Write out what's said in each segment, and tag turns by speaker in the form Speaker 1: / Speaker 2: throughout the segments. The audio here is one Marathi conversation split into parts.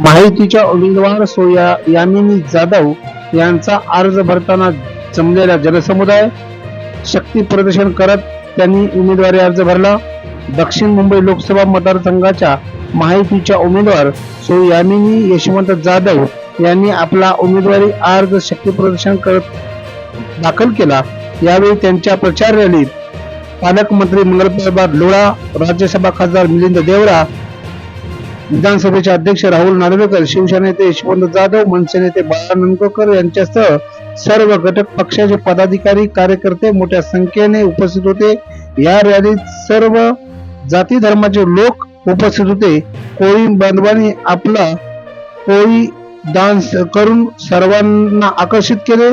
Speaker 1: माहितीच्या उमेदवार सोया यामिनी जाधव यांचा अर्ज भरताना जमलेला जनसमुदाय शक्ती प्रदर्शन करत त्यांनी उमेदवारी अर्ज भरला. दक्षिण मुंबई लोकसभा मतदारसंघाच्या माहितीच्या उमेदवार सो यामिनी यशवंत जाधव यांनी आपला उमेदवारी अर्ज शक्ती प्रदर्शन करत दाखल केला. यावेळी त्यांच्या प्रचार रॅलीत पालकमंत्री मंगलप्रभात लोळा राज्यसभा खासदार मिलिंद देवरा विधानसभेचे अध्यक्ष राहुल नार्वेकर शिवसेना नेते यशवंत जाधव मनसे नेते बाळा नंदुरकर यांच्यासह सर्व घटक पक्षाचे पदाधिकारी कार्यकर्ते मोठ्या संख्येने उपस्थित होते. या रॅलीत सर्व जाती धर्माचे लोक उपस्थित होते. कोळी बांधवांनी आपला कोळी डान्स करून सर्वांना आकर्षित केले.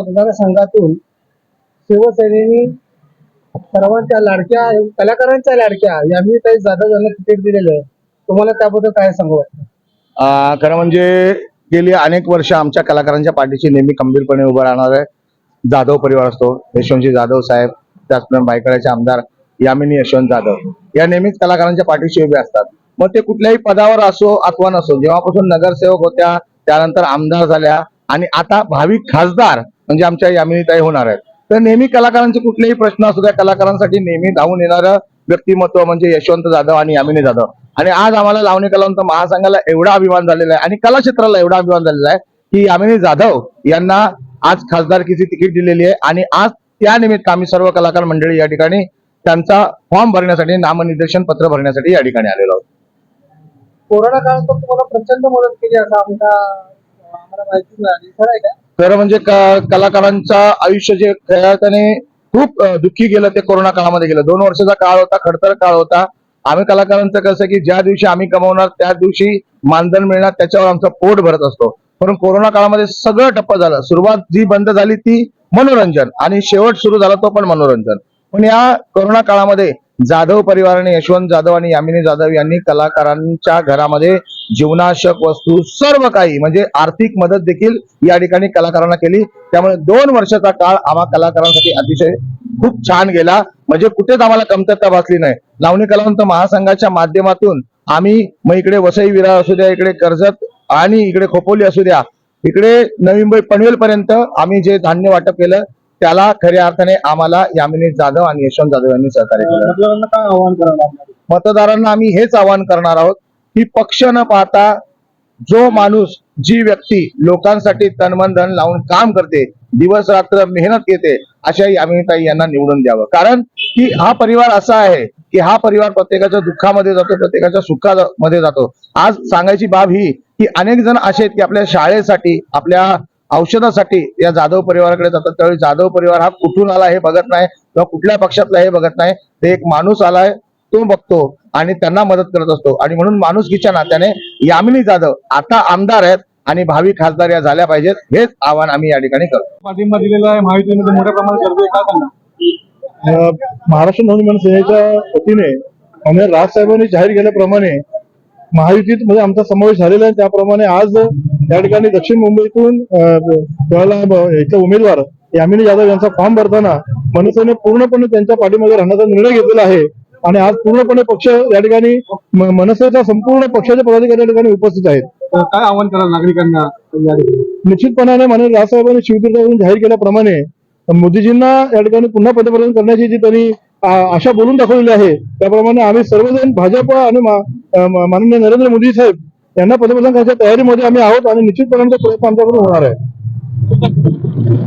Speaker 1: मतदारसंघातून शिवसेनेने सर्वांच्या लाडक्या कलाकारांच्या लाडक्या यांनी काही जाधव यांना तिकीट दिलेलं आहे. तुम्हाला त्याबद्दल काय सांगू वाटतं?
Speaker 2: खरं म्हणजे गेली अनेक वर्ष आमच्या कलाकारांच्या पाठीशी नेहमी खंबीरपणे उभं राहणार आहे. जाधव परिवार असतो यशवंतजी जाधव साहेब त्याचप्रमाणे बायकड्याचे आमदार यामिनी यशवंत जाधव. या नेहमीच कलाकारांच्या पाठीशी उभे असतात. मग ते कुठल्याही पदावर असो अथवा नसो जेव्हापासून नगरसेवक होत्या त्यानंतर आमदार झाल्या आणि आता भावी खासदार म्हणजे आमच्या यामिनीताई होणार आहेत. तर नेहमी कलाकारांचे कुठलेही प्रश्न असू द्या कलाकारांसाठी नेहमी धावून येणारं व्यक्तिमत्व म्हणजे यशवंत जाधव आणि यामिनी जाधव. आणि आज आम्हाला लावणी कलावंत महासंघाला एवढा अभिमान झालेला आहे आणि कला क्षेत्राला एवढा अभिमान झालेला आहे की यामिनी जाधव यांना आज खासदारकीची तिकीट दिलेली आहे आणि आज त्या निमित्त आम्ही सर्व कलाकार मंडळी या ठिकाणी त्यांचा फॉर्म भरण्यासाठी नामनिर्देशन पत्र भरण्यासाठी या ठिकाणी आलेलो आहोत.
Speaker 1: कोरोना काळात तुम्हाला प्रचंड मदत केली असं आमच्या आम्हाला माहिती मिळाली. खरं आहे का?
Speaker 2: खरं म्हणजे कलाकारांचा आयुष्य जे खऱ्याने खूप दुःखी गेलं ते कोरोना काळामध्ये गेलं. दोन वर्षाचा काळ होता खडतर काळ होता. आम्ही कलाकारांचं कसं की ज्या दिवशी आम्ही कमवणार त्या दिवशी मानधन मिळणार त्याच्यावर आमचा पोट भरत असतो. पण कोरोना काळामध्ये सगळं टप्प झालं. सुरुवात जी बंद झाली ती मनोरंजन आणि शेवट सुरू झाला तो पण मनोरंजन. पण या कोरोना काळामध्ये जाधव परिवाराने यशवंत जाधव आणि यामिनी जाधव यांनी कलाकारांच्या घरामध्ये जीवनावश्यक वस्तू सर्व काही म्हणजे आर्थिक मदत देखील या ठिकाणी कलाकारांना केली. त्यामुळे दोन वर्षाचा काळ आम्हा कलाकारांसाठी अतिशय खूप छान गेला. म्हणजे कुठेच आम्हाला कमतरता भासली नाही. लावणी कलावंत महासंघाच्या माध्यमातून आम्ही मग इकडे वसई विरार असू द्या इकडे कर्जत आणि इकडे खोपोली असू द्या इकडे नवी मुंबई पनवेल पर्यंत आम्ही जे धान्य वाटप केलं त्याला खऱ्या अर्थाने आम्हाला यामिनी जाधव आणि यशवंत जाधव यांनी सहकार्य केलं.
Speaker 1: मतदारांना
Speaker 2: आम्ही हेच आवाहन करणार आहोत की पक्ष न पाहता जो माणूस जी व्यक्ती लोकांसाठी तनमन धन लावून काम करते दिवस रात्र मेहनत घेते अशा यामिनीताई यांना निवडून द्यावं. कारण की हा परिवार असा आहे की हा परिवार प्रत्येकाच्या दुःखामध्ये जातो प्रत्येकाच्या सुखामध्ये जातो. आज सांगायची बाब ही की अनेक जण असे आहेत की आपल्या शाळेसाठी आपल्या औषधासाठी या जाधव परिवाराकडे जातात. त्यावेळी जाधव परिवार हा कुठून आला हे बघत नाही किंवा कुठल्या पक्षातला हे बघत नाही. ते एक माणूस आलाय तो बघतो आणि त्यांना मदत करत असतो. आणि म्हणून माणुसकीच्या नात्याने यामिनी जाधव आता आमदार आहेत आणि भावी खासदार या झाल्या पाहिजेत. हेच आवाहन आम्ही या ठिकाणी करतो.
Speaker 1: पाठिंबा दिलेला आहे. महायुतीमध्ये मोठ्या प्रमाणात गर्दी सांगा
Speaker 3: अ, महाराष्ट्र नवनिर्माण सेनेच्या वतीने आम्ही राजसाहेबांनी जाहीर केल्याप्रमाणे महायुतीत मध्ये आमचा समावेश झालेला आहे. त्याप्रमाणे आज या ठिकाणी दक्षिण मुंबईतून याचे उमेदवार यामिनी जाधव यांचा फॉर्म भरताना मनसेने पूर्णपणे त्यांच्या पाठीमागे राहण्याचा निर्णय घेतलेला आहे. आणि आज पूर्णपणे पक्ष या ठिकाणी म- मनसेचा संपूर्ण पक्षाचे पदाधिकारी या ठिकाणी उपस्थित आहेत
Speaker 1: काय आव्हान कराल नागरिकांना?
Speaker 3: निश्चितपणाने माननीय राजसाहेबांनी शिवतीर्थावरून जाहीर केल्याप्रमाणे मोदीजींना या ठिकाणी पुन्हा पंतप्रधान करण्याची जी त्यांनी आशा बोलून दाखवलेली आहे त्याप्रमाणे आम्ही सर्वजण भाजप आणि माननीय नरेंद्र मोदी साहेब यांना पंतप्रधान करण्याच्या तयारीमध्ये आम्ही आहोत आणि निश्चितपणे प्रयत्न आमच्याकडून होणार आहे